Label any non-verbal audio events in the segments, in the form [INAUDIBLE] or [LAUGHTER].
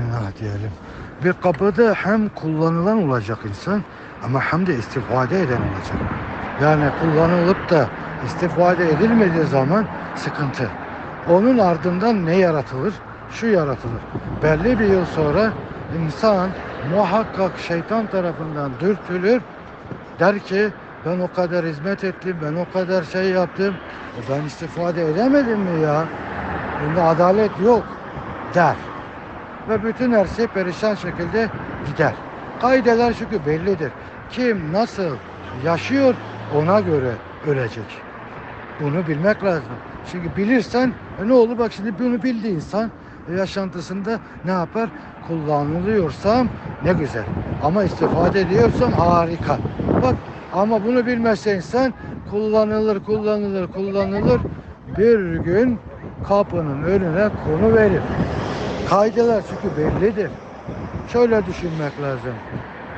Bismillah diyelim. Bir kapıda hem kullanılan olacak insan ama hem de istifade eden olacak. Yani kullanılıp da istifade edilmediği zaman sıkıntı. Onun ardından ne yaratılır? Şu yaratılır. Belli bir yıl sonra insan muhakkak şeytan tarafından dürtülür. Der ki ben o kadar hizmet ettim, ben o kadar şey yaptım. E ben istifade edemedim mi ya? Bunda adalet yok der. Ve bütün her şey perişan şekilde gider. Kaideler çünkü bellidir. Kim nasıl yaşıyor ona göre ölecek. Bunu bilmek lazım. Çünkü bilirsen e ne olur bak şimdi bunu bildi insan e, yaşantısında ne yapar? Kullanılıyorsam ne güzel. Ama istifade ediyorsam harika. Bak ama bunu bilmezse insan kullanılır, kullanılır, kullanılır. Bir gün kapının önüne konu verir. Kaideler çünkü bellidir. Şöyle düşünmek lazım.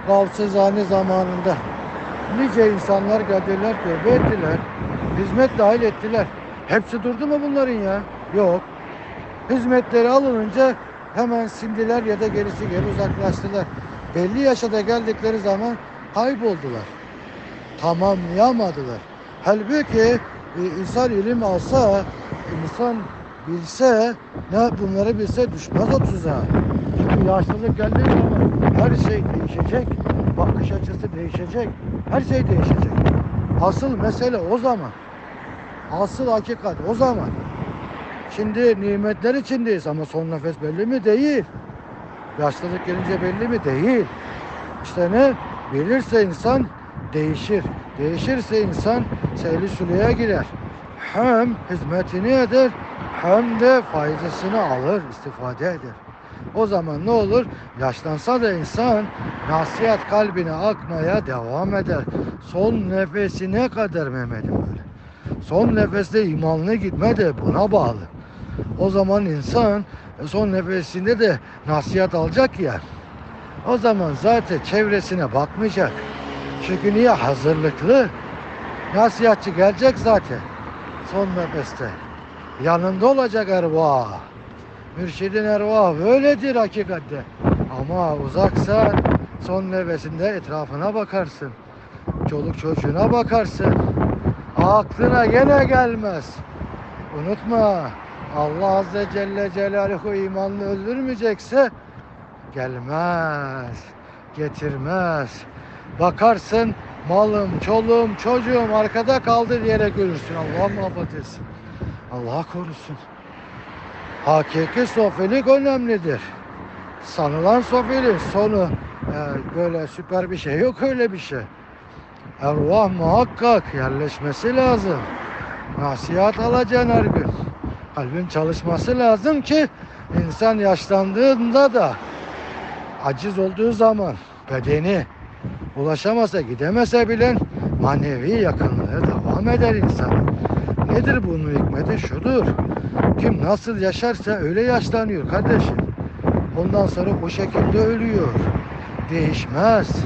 Gavsızhane zamanında nice insanlar geldiler, tövbe ettiler. Hizmet dahil ettiler. Hepsi durdu mu bunların ya? Yok. Hizmetleri alınınca hemen sindiler ya da gerisi geri uzaklaştılar. Belli yaşa da geldikleri zaman kayboldular. Tamamlayamadılar. Halbuki e, insan ilim alsa, insan bilse, ne bunları bilse düşmez o tuzağa. Çünkü yaşlılık geldiği zaman her şey değişecek. Bakış açısı değişecek. Her şey değişecek. Asıl mesele o zaman. Asıl hakikat o zaman. Şimdi nimetler içindeyiz ama son nefes belli mi? Değil. Yaşlılık gelince belli mi? Değil. İşte ne? Bilirse insan değişir. Değişirse insan seyli sülüye girer. Hem hizmetini eder hem de faydasını alır, istifade eder. O zaman ne olur? Yaşlansa da insan nasihat kalbine akmaya devam eder. Son nefesine kadar Mehmet'im böyle. Son nefeste imanlı gitme de buna bağlı. O zaman insan e, son nefesinde de nasihat alacak ya. O zaman zaten çevresine bakmayacak. Çünkü niye hazırlıklı? Nasihatçı gelecek zaten. Son nefeste. Yanında olacak ervah. Mürşidin ervah böyledir hakikatte. Ama uzaksa son nefesinde etrafına bakarsın. Çoluk çocuğuna bakarsın. Aklına gene gelmez. Unutma Allah Azze Celle Celaluhu imanlı öldürmeyecekse gelmez, getirmez. Bakarsın malım, çoluğum, çocuğum arkada kaldı diyerek görürsün. Allah muhafaza etsin. Allah korusun. Hakiki sofilik önemlidir. Sanılan sofilin sonu e, böyle süper bir şey yok öyle bir şey. Ervah muhakkak yerleşmesi lazım. Nasihat alacaksın her gün. Kalbin çalışması lazım ki insan yaşlandığında da aciz olduğu zaman bedeni ulaşamasa gidemese bile manevi yakınlığı devam eder insan. Nedir bunun hikmeti? Şudur. Kim nasıl yaşarsa öyle yaşlanıyor kardeşim. Ondan sonra bu şekilde ölüyor. Değişmez.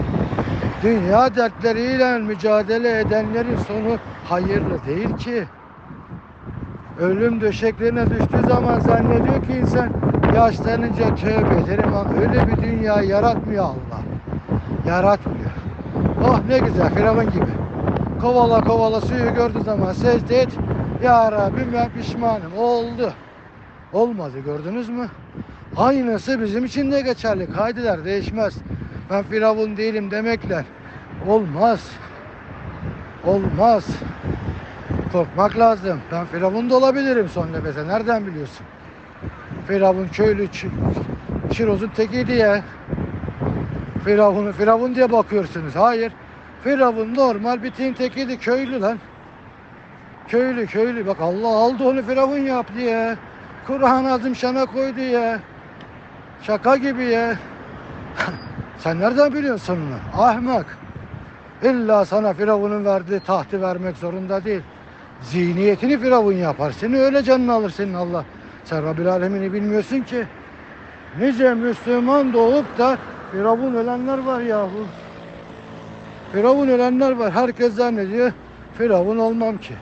Dünya dertleriyle mücadele edenlerin sonu hayırlı değil ki. Ölüm döşeklerine düştüğü zaman zannediyor ki insan yaşlanınca tövbe ederim ama öyle bir dünya yaratmıyor Allah. Yaratmıyor. Oh ne güzel Firavun gibi. Kovala kovala suyu gördüğü zaman secde et. Ya Rabbim ben pişmanım. Oldu. Olmadı gördünüz mü? Aynısı bizim için de geçerli. Kaideler değişmez. Ben Firavun değilim demekle olmaz. Olmaz. Korkmak lazım. Ben Firavun da olabilirim son nefese. Nereden biliyorsun? Firavun köylü Çiroz'un tekiydi ya. Firavun'u Firavun diye bakıyorsunuz. Hayır. Firavun normal bir tin tekiydi. Köylü lan. Köylü köylü. Bak Allah aldı onu Firavun yaptı ya. Kur'an azim şana koydu ya. Şaka gibi ya. [LAUGHS] Sen nereden biliyorsun sonunu? Ahmak. İlla sana Firavun'un verdiği tahtı vermek zorunda değil. Zihniyetini Firavun yapar. Seni öyle canını alır senin Allah. Sen Rabbil Alemini bilmiyorsun ki. Nice Müslüman doğup da Firavun ölenler var yahu. Firavun ölenler var. Herkes zannediyor Firavun olmam ki.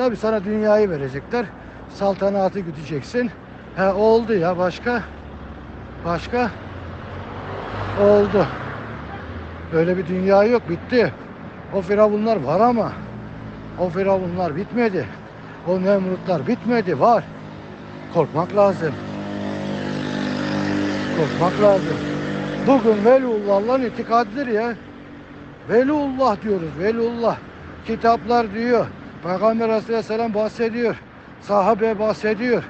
Tabi sana dünyayı verecekler. Saltanatı güdeceksin. He oldu ya başka. Başka? Oldu. Öyle bir dünya yok. Bitti. O firavunlar var ama o firavunlar bitmedi. O Nemrutlar bitmedi. Var. Korkmak lazım. Korkmak lazım. Bugün Veliullah'la itikadıdır ya. Veliullah diyoruz. Veliullah. Kitaplar diyor. Peygamber Aleyhisselam bahsediyor. Sahabe bahsediyor.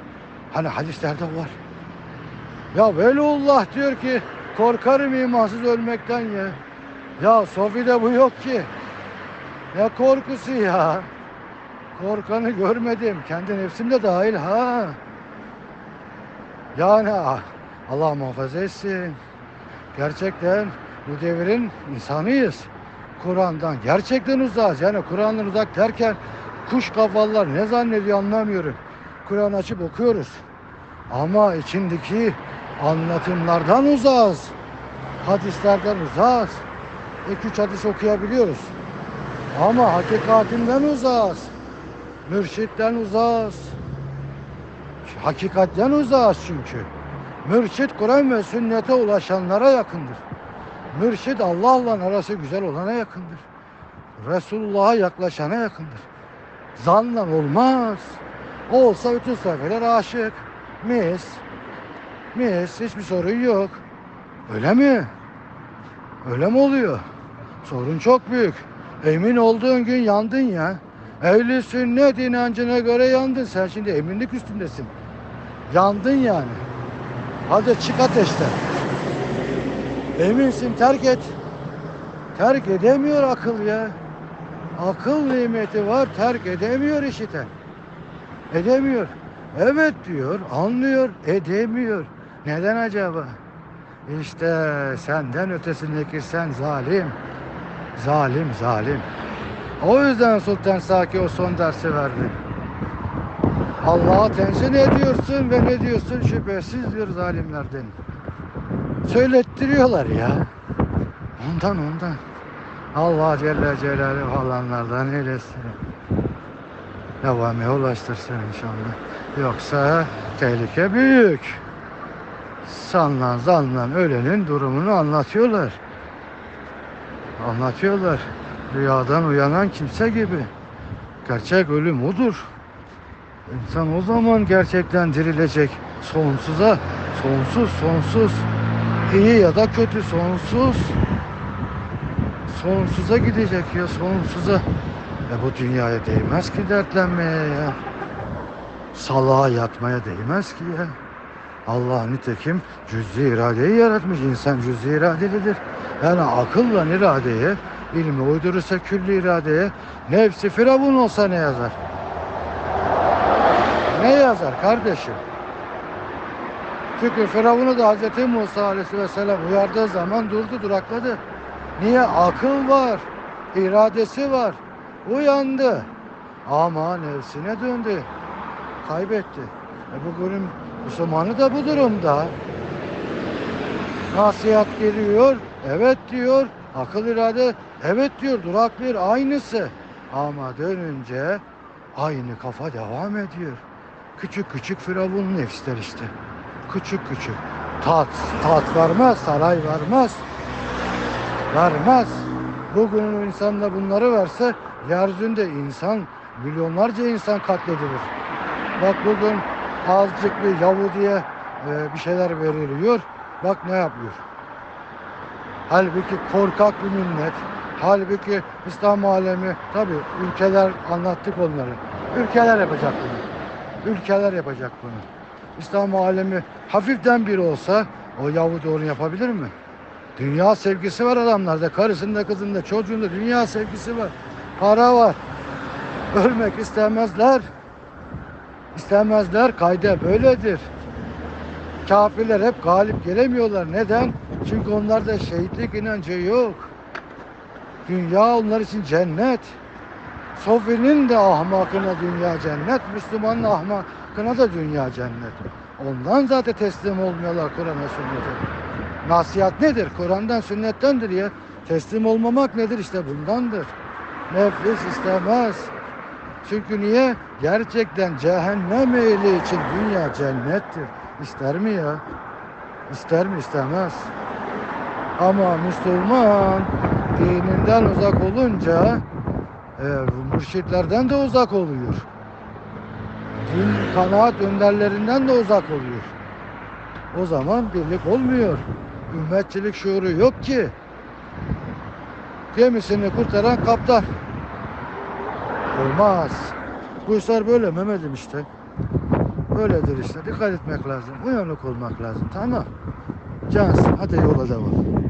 Hani hadislerde var. Ya Veliullah diyor ki korkarım imansız ölmekten ya. Ya Sofi'de bu yok ki. Ne korkusu ya. Korkanı görmedim. Kendi nefsim dahil ha. Yani ah, Allah muhafaza etsin. Gerçekten bu devrin insanıyız. Kur'an'dan gerçekten uzağız. Yani Kur'an'dan uzak derken kuş kafalılar ne zannediyor anlamıyorum. Kur'an açıp okuyoruz. Ama içindeki anlatımlardan uzağız. Hadislerden uzağız. İki üç hadis okuyabiliyoruz. Ama hakikatinden uzağız. Mürşitten uzağız. Hakikatten uzağız çünkü. Mürşit Kur'an ve sünnete ulaşanlara yakındır. Mürşit Allah'la arası güzel olana yakındır. Resulullah'a yaklaşana yakındır. Zanla olmaz. Olsa bütün sayfeler aşık. Mis. Mis. Hiçbir sorun yok. Öyle mi? Öyle mi oluyor? Sorun çok büyük. Emin olduğun gün yandın ya. Ehli sünnet inancına göre yandın. Sen şimdi eminlik üstündesin. Yandın yani. Hadi çık ateşten. Eminsin terk et. Terk edemiyor akıl ya. Akıl nimeti var terk edemiyor işiten. Edemiyor. Evet diyor, anlıyor, edemiyor. Neden acaba? İşte senden ötesindeki sen zalim. Zalim, zalim. O yüzden Sultan Saki o son dersi verdi. Allah'a tenzih ediyorsun ve ne diyorsun şüphesiz diyor zalimlerden. Söylettiriyorlar ya. Ondan ondan. Allah Celle Celaluhu falanlardan eylesin. Devamı ulaştırsın inşallah. Yoksa tehlike büyük. Sanlan zanlan ölenin durumunu anlatıyorlar. Anlatıyorlar. Rüyadan uyanan kimse gibi. Gerçek ölüm odur. İnsan o zaman gerçekten dirilecek. Sonsuza, sonsuz, sonsuz. İyi ya da kötü, sonsuz. Sonsuza gidecek ya, sonsuza. E bu dünyaya değmez ki dertlenmeye ya. Salağa yatmaya değmez ki ya. Allah nitekim cüz'i iradeyi yaratmış. İnsan cüz'i iradelidir. Yani akılla iradeye, ilmi uydurursa külli iradeye, nefsi firavun olsa ne yazar? Ne yazar kardeşim? Çünkü Firavun'u da Hz. Musa Aleyhisselam uyardığı zaman durdu, durakladı. Niye? Akıl var, iradesi var. Uyandı. Ama nefsine döndü. Kaybetti. E bugünün Müslümanı da bu durumda. Nasihat geliyor, evet diyor. Akıl irade, evet diyor, duraklıyor, aynısı. Ama dönünce aynı kafa devam ediyor. Küçük küçük firavun nefisler işte. Küçük küçük. Tat, tat vermez, saray vermez. Vermez. Bugünün insanla bunları verse yeryüzünde insan, milyonlarca insan katledilir. Bak bugün azıcık bir Yahudi'ye e, bir şeyler veriliyor. Bak ne yapıyor. Halbuki korkak bir millet. Halbuki İslam alemi tabi ülkeler anlattık onları. Ülkeler yapacak bunu. Ülkeler yapacak bunu. İslam alemi hafiften biri olsa o Yahudi onu yapabilir mi? Dünya sevgisi var adamlarda. Karısında, kızında, çocuğunda dünya sevgisi var. Para var. Ölmek istemezler. İstemezler. Kayda böyledir. Kafirler hep galip gelemiyorlar. Neden? Çünkü onlarda şehitlik inancı yok. Dünya onlar için cennet. Sofi'nin de ahmakına dünya cennet, Müslümanın ahmakına da dünya cennet. Ondan zaten teslim olmuyorlar Kur'an'a sünnete. Nasihat nedir? Kur'an'dan sünnettendir ya. Teslim olmamak nedir? İşte bundandır. Nefis istemez. Çünkü niye? Gerçekten cehennem ehli için dünya cennettir. İster mi ya? İster mi istemez. Ama Müslüman dininden uzak olunca e, mürşitlerden de uzak oluyor. Din kanaat önderlerinden de uzak oluyor. O zaman birlik olmuyor. Ümmetçilik şuuru yok ki. Gemisini kurtaran kaptan. Olmaz. Bu işler böyle Mehmet'im işte. Böyledir işte. Dikkat etmek lazım. Uyanık olmak lazım. Tamam. Cansın. Hadi yola devam.